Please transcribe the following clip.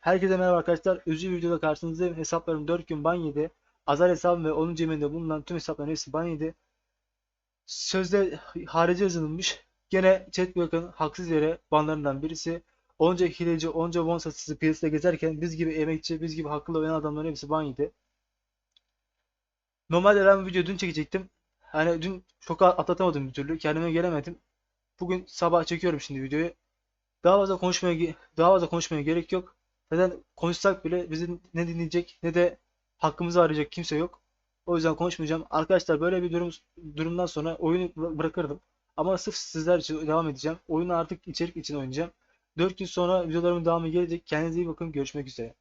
Herkese merhaba arkadaşlar. Bir videoda karşınızdayım. Hesaplarım 4 gün ban yedi. Azar hesabım ve onun cebinde bulunan tüm hesapların hepsi ban yedi. Sözde harici yazılmış. Gene chat bırakan haksız yere banlarından birisi. Onca hileci, onca bon satıcısı piyasada gezerken biz gibi emekçi, biz gibi haklı oynayan adamların hepsi ban yedi. Normalde ben bu videoyu dün çekecektim. Hani dün çok atlatamadım bir türlü. Kendime gelemedim. Bugün sabah çekiyorum şimdi videoyu. Daha fazla konuşmaya daha fazla konuşmaya gerek yok. Zaten konuşsak bile bizi ne dinleyecek ne de hakkımızı arayacak kimse yok. O yüzden konuşmayacağım. Arkadaşlar böyle bir durum durumdan sonra oyunu bı- bırakırdım. Ama sırf sizler için devam edeceğim. Oyunu artık içerik için oynayacağım. 4 gün sonra videolarımın devamı gelecek. Kendinize iyi bakın. Görüşmek üzere.